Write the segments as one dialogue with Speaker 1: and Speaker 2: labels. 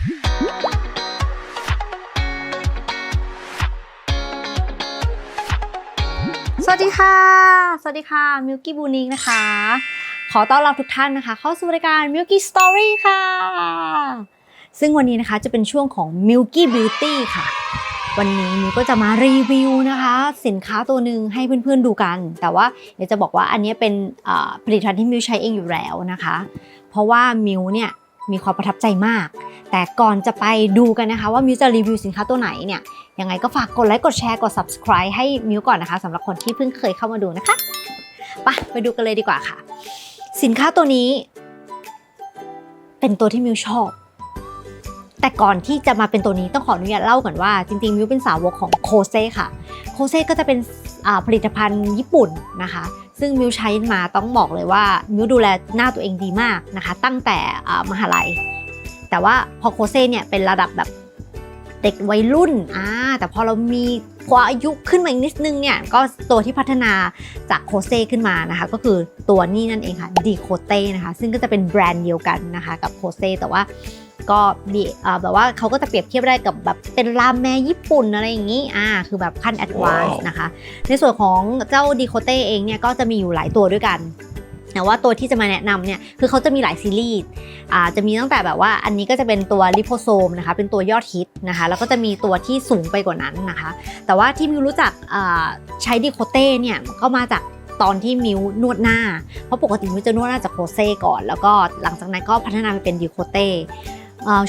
Speaker 1: สวัสดีค่ะ สวัสดีค่ะ มิลกี้บูนิกนะคะ ขอต้อนรับทุกท่านนะคะ เข้าสู่รายการ Milky Story ค่ะ ซึ่งวันนี้นะคะจะเป็นช่วงของ Milky Beauty ค่ะ วันนี้มิวก็จะมารีวิวนะคะ สินค้าตัวหนึ่งให้เพื่อนๆดูกัน แต่ว่าเดี๋ยวจะบอกว่าอันนี้เป็นผลิตภัณฑ์ที่มิวใช้เองอยู่แล้วนะคะ เพราะว่ามิวเนี่ยมีความประทับใจมาก แต่ก่อนจะไปดูกันนะคะว่ามิวจะรีวิวสินค้าตัวไหนเนี่ยยังไงก็ฝากกดไลค์กดแชร์กด subscribe ให้มิวก่อนนะคะสำหรับคนที่เพิ่งเคยเข้ามาดูนะคะไปไปดูกันเลยดีกว่าค่ะ สินค้าตัวนี้ เป็นตัวที่มิวชอบ แต่ก่อนที่จะมาเป็นตัวนี้ต้องขออนุญาตเล่าก่อนว่าจริงๆมิวเป็นสาวกของโคเซ่ค่ะโคเซ่ก็จะเป็นผลิตภัณฑ์ญี่ปุ่นนะคะ ซึ่งมิวใช้มาต้องบอกเลยว่ามิวดูแลหน้าตัวเองดีมากนะคะ ตั้งแต่มหาลัย แต่ว่าพอโคเซ่เนี่ยเป็นระดับแบบเด็กวัยรุ่นอ่าแต่พอเรามีพออายุขึ้นมาอีกนิดนึงเนี่ย ก็ตัวที่พัฒนาจากโคเซ่ขึ้นมานะคะ ก็คือตัวนี้นั่นเองค่ะดีโคเต้นะคะ ซึ่งก็จะเป็นแบรนด์เดียวกันนะคะกับโคเซ่แต่ว่าก็มีแบบว่าเขาก็จะเปรียบเทียบได้กับแบบเป็นรามแม่ญี่ปุ่นอะไรอย่างนี้อ่าคือแบบขั้นแอดวานซ์นะคะ ในส่วนของเจ้าดีโคเต้เองเนี่ยก็จะมีอยู่หลายตัวด้วยกัน แต่ว่าตัวที่จะมาแนะนำเนี่ยคือเขาจะมีหลายซีรีส์อ่าจะมีตั้งแต่แบบว่าอันนี้ก็จะเป็นตัวลิโพโซมนะคะเป็นตัวยอดฮิตนะคะแล้วก็จะมีตัวที่สูงไปกว่านั้นนะคะ แต่ว่าที่มิวรู้จักใช้ดีโคเต้เนี่ยก็มาจากตอนที่มิวนวดหน้า เพราะปกติมิวจะนวดหน้าจากโคเซ่ก่อน แล้วก็หลังจากนั้นก็พัฒนาไปเป็นดีโคเต้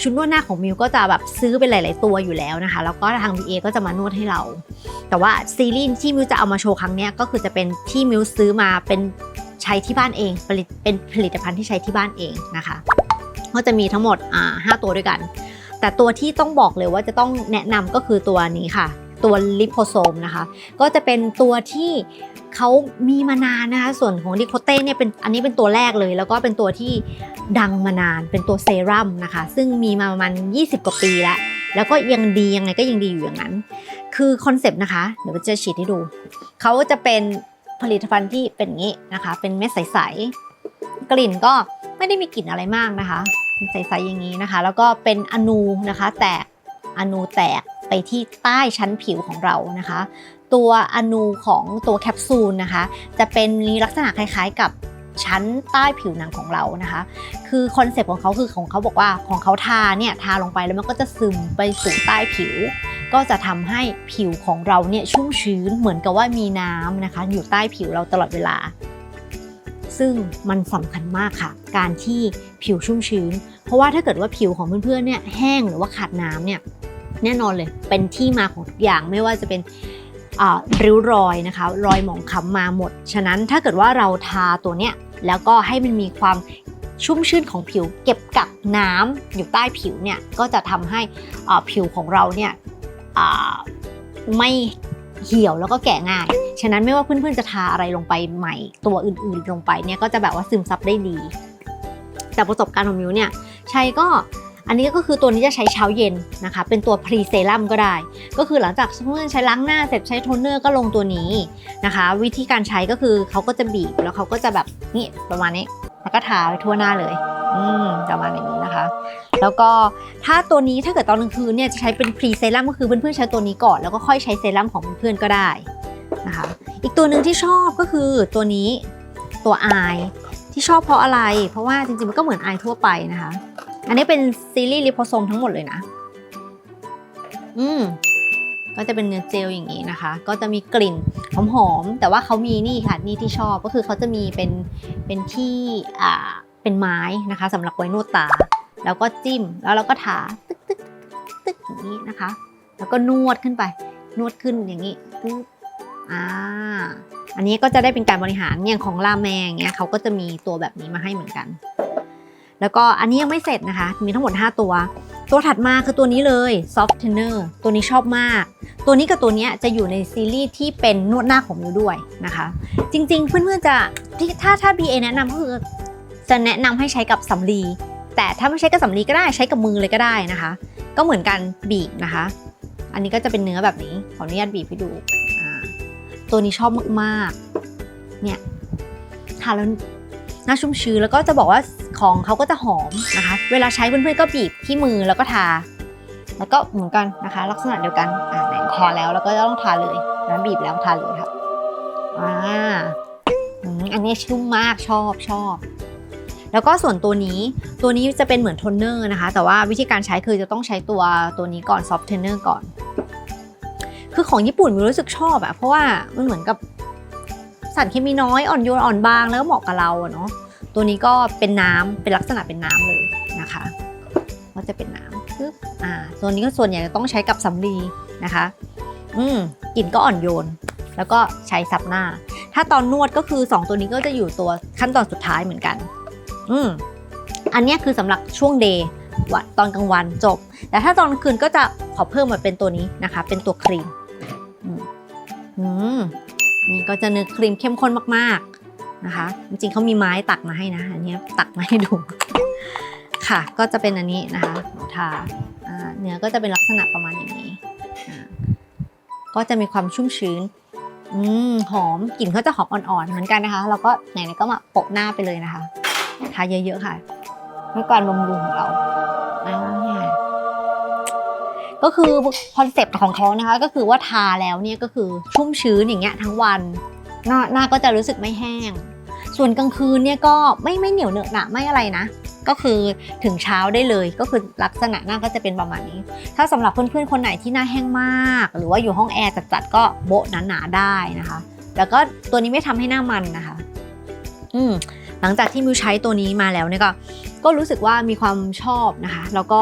Speaker 1: ชุดนวดหน้าของมิวก็จะแบบซื้อเป็นหลาย ๆ ตัวอยู่แล้วนะคะ แล้วก็ทาง BA ก็จะมานวดให้เรา แต่ว่าซีรีส์ที่มิวจะเอามาโชว์ครั้งนี้ก็คือจะเป็นที่มิวซื้อมาเป็น ใช้ที่บ้านเองผลิตเป็นผลิตภัณฑ์ที่ใช้ที่บ้านเองนะคะ ก็จะมีทั้งหมดอ่าห้าตัวด้วยกัน แต่ตัวที่ต้องบอกเลยว่าจะต้องแนะนำก็คือตัวนี้ค่ะ ตัวลิโพโซมนะคะ ก็จะเป็นตัวที่เขามีมานานนะคะ ส่วนของดิโคเต้เนี่ยเป็นอันนี้เป็นตัวแรกเลย แล้วก็เป็นตัวที่ดังมานานเป็นตัวเซรั่มนะคะ ซึ่งมีมาประมาณ 20 กว่าปีแล้ว แล้วก็ยังดียังไงก็ยังดีอยู่อย่างนั้น คือคอนเซปต์นะคะ เดี๋ยวจะฉีดให้ดู เขาจะเป็น ผลิตภัณฑ์ที่เป็นอย่างนี้นะคะ เป็นเม็ดใสๆกลิ่นก็ไม่ได้มีกลิ่นอะไรมากนะคะเป็นใสๆอย่างนี้นะคะ แล้วก็เป็นอนูนะคะ แตกอนูแตกไปที่ใต้ชั้นผิวของเรานะคะ ตัวอนูของตัวแคปซูลนะคะ จะเป็นมีลักษณะคล้ายๆกับชั้นใต้ผิวหนังของเรานะคะ คือคอนเซปต์ของเขาคือของเขาบอกว่าของเขาทาเนี่ยทาลงไปแล้วมันก็จะซึมไปสู่ใต้ผิว ก็จะทำให้ผิวของเราเนี่ยชุ่มชื้นเหมือนกับว่ามีน้ำนะคะ อยู่ใต้ผิวเราตลอดเวลา ซึ่งมันสำคัญมากค่ะ การที่ผิวชุ่มชื้น เพราะว่าถ้าเกิดว่าผิวของเพื่อนๆเนี่ยแห้งหรือว่าขาดน้ำเนี่ยแน่นอนเลยเป็นที่มาของทุกอย่างไม่ว่าจะเป็นริ้วรอยนะคะ รอยหมองคล้ำมาหมด ฉะนั้นถ้าเกิดว่าเราทาตัวเนี้ยแล้วก็ให้มันมีความชุ่มชื่นของผิว เก็บกักน้ำอยู่ใต้ผิวเนี่ยก็จะทำให้ผิวของเราเนี่ย ไม่เหี่ยวแล้วก็แก่ง่าย ฉะนั้นไม่ว่าเพื่อนๆจะทาอะไรลงไปใหม่ ตัวอื่นๆลงไปเนี่ยก็จะแบบว่าซึมซับได้ดี แต่ประสบการณ์ของมิวเนี่ยใช้ก็อันนี้ก็คือตัวนี้จะใช้เช้าเย็นนะคะ เป็นตัวพรีเซรั่มก็ได้ ก็คือหลังจากเพื่อนใช้ล้างหน้าเสร็จใช้โทนเนอร์ก็ลงตัวนี้นะคะ วิธีการใช้ก็คือเขาก็จะบีบแล้วเขาก็จะแบบนี่ประมาณนี้ แล้วก็ทาไปทั่วหน้าเลย อืมประมาณอย่างนี้นะคะ แล้วก็ถ้าตัวนี้ถ้าเกิดตอนกลางคืนเนี่ยจะใช้เป็นพรีเซรั่มก็คือเพื่อนๆใช้ตัวนี้ก่อนแล้วก็ค่อยใช้เซรั่มของเพื่อนๆก็ได้นะคะ อีกตัวหนึ่งที่ชอบก็คือตัวนี้ตัวอายที่ชอบเพราะอะไร เพราะว่าจริงๆมันก็เหมือนอายทั่วไปนะคะ อันนี้เป็นซีรีส์ลิโพโซมทั้งหมดเลยนะ อืมก็จะเป็นเนื้อเจลอย่างนี้นะคะ ก็จะมีกลิ่นหอมๆ แต่ว่าเขามีนี่ค่ะ นี่ที่ชอบก็คือเขาจะมีเป็นเป็นที่อ่า เป็นไม้นะคะสำหรับไว้นวดตา แล้วก็จิ้มแล้วเราก็ทาตึ๊กตึ๊กตึ๊กอย่างนี้นะคะ แล้วก็นวดขึ้นไป นวดขึ้นอย่างนี้ปึ๊บอ่าอันนี้ก็จะได้เป็นการบริหารอย่างของลาแมงเงี้ยเขาก็จะมีตัวแบบนี้มาให้เหมือนกัน แล้วก็อันนี้ยังไม่เสร็จนะคะ มีทั้งหมด 5 ตัว ตัวถัดมาคือตัวนี้เลย Softener ตัวนี้ชอบมาก ตัวนี้กับตัวนี้จะอยู่ในซีรีส์ที่เป็นนวดหน้าของมิวด้วยนะคะ จริงๆ เพื่อนๆจะถ้าถ้า BA แนะนำก็คือ จะแนะนำให้ใช้กับสำลี แต่ถ้าไม่ใช้กับสำลีก็ได้ใช้กับมือเลยก็ได้นะคะ ก็เหมือนกันบีบนะคะ อันนี้ก็จะเป็นเนื้อแบบนี้ ขออนุญาตบีบให้ดู ตัวนี้ชอบมากๆ เนี่ยทาแล้วน้าชุ่มชื้นแล้วก็จะบอกว่าของเขาก็จะหอมนะคะ เวลาใช้เพื่อนๆก็บีบที่มือแล้วก็ทา แล้วก็เหมือนกันนะคะ ลักษณะเดียวกันอ่าไหนทาแล้วแล้วก็ต้องทาเลยนะบีบแล้วทาเลยค่ะอ่าอันนี้ชุ่มมากชอบชอบ แล้วก็ส่วนตัวนี้ตัวนี้จะเป็นเหมือนโทนเนอร์นะคะ แต่ว่าวิธีการใช้คือจะต้องใช้ตัวตัวนี้ก่อนซอฟต์เทนเนอร์ก่อน คือของญี่ปุ่นมิวรู้สึกชอบอะเพราะว่ามันเหมือนกับสารเคมีน้อยอ่อนโยนอ่อนบางแล้วก็เหมาะกับเราเนาะตัวนี้ก็เป็นน้ำเป็นลักษณะเป็นน้ำเลยนะคะ ก็จะเป็นน้ำปึ๊บอ่าตัวนี้ก็ส่วนใหญ่จะต้องใช้กับสำลีนะคะ อืมกลิ่นก็อ่อนโยน แล้วก็ใช้ซับหน้า ถ้าตอนนวดก็คือ 2 ตัวนี้ก็จะอยู่ตัวขั้นตอนสุดท้ายเหมือนกัน อืมอันนี้คือสำหรับช่วงเดย์วันตอนกลางวันจบ แต่ถ้าตอนคืนก็จะขอเพิ่มมาเป็นตัวนี้นะคะ เป็นตัวครีมอืมอืมนี่ก็จะเนื้อครีมเข้มข้นมากๆนะคะ จริงๆเขามีไม้ตักมาให้นะอันนี้ตักมาให้ดูค่ะ ก็จะเป็นอันนี้นะคะทาเนื้อก็จะเป็นลักษณะประมาณอย่างนี้ ก็จะมีความชุ่มชื้นอืมหอมกลิ่นเขาจะหอมอ่อนๆเหมือนกันนะคะเราก็ไหนๆก็มาโปะหน้าไปเลยนะคะ ทาเยอะๆค่ะเพื่อการบำรุงของเราอ่าก็คือคอนเซปต์ของเขานะคะ ก็คือว่าทาแล้วเนี่ยก็คือชุ่มชื้นอย่างเงี้ยทั้งวันหน้าหน้าก็จะรู้สึกไม่แห้ง ส่วนกลางคืนเนี่ยก็ไม่ไม่เหนียวเหนอะหนะไม่อะไรนะ ก็คือถึงเช้าได้เลยก็คือลักษณะหน้าก็จะเป็นประมาณนี้ ถ้าสำหรับเพื่อนๆคนไหนที่หน้าแห้งมาก หรือว่าอยู่ห้องแอร์จัดๆก็โบะหนาๆได้นะคะ แล้วก็ตัวนี้ไม่ทำให้หน้ามันนะคะ อืม หลังจากที่มิวใช้ตัวนี้มาแล้วเนี่ยก็ ก็รู้สึกว่ามีความชอบนะคะ แล้วก็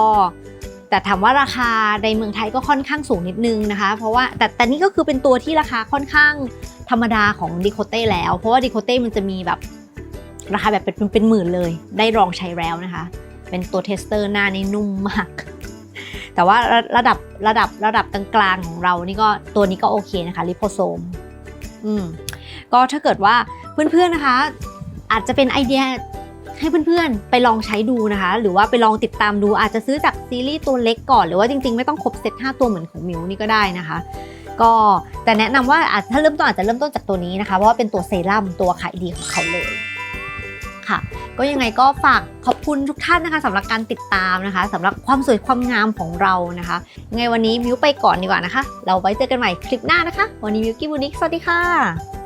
Speaker 1: แต่ถามว่าราคาในเมืองไทยก็ค่อนข้างสูงนิดนึงนะคะ เพราะว่าแต่แต่นี่ก็คือเป็นตัวที่ราคาค่อนข้างธรรมดาของดิโคเต้แล้ว เพราะว่าดิโคเต้มันจะมีแบบราคาแบบเป็นเป็นหมื่นเลย ได้ลองใช้แล้วนะคะ เป็นตัวเทสเตอร์หน้านี่นุ่มมาก แต่ว่าระระดับระดับระดับกลางๆของเรานี่ก็ตัวนี้ก็โอเคนะคะลิโพโซมอืมก็ถ้าเกิดว่าเพื่อนๆนะคะ อาจจะเป็นไอเดียให้เพื่อนๆ ไปลองใช้ดูนะคะ หรือว่าไปลองติดตามดูอาจจะซื้อจากซีรีส์ตัวเล็กก่อน หรือว่าจริงๆ ไม่ต้องครบเซต5ตัวเหมือนของมิวนี่ก็ได้นะคะ ก็แต่แนะนำว่าอาจถ้าเริ่มต้นอาจจะเริ่มต้นจากตัวนี้นะคะ เพราะว่าเป็นตัวเซรั่มตัวขายดีของเขาเลยค่ะก็ยังไงก็ฝากขอบคุณทุกท่านนะคะสำหรับการติดตามนะคะสำหรับความสวยความงามของเรานะคะยังไงวันนี้มิวไปก่อนดีกว่านะคะ เราไว้เจอกันใหม่คลิปหน้านะคะ วันนี้มิวกี้บูนิกสวัสดีค่ะ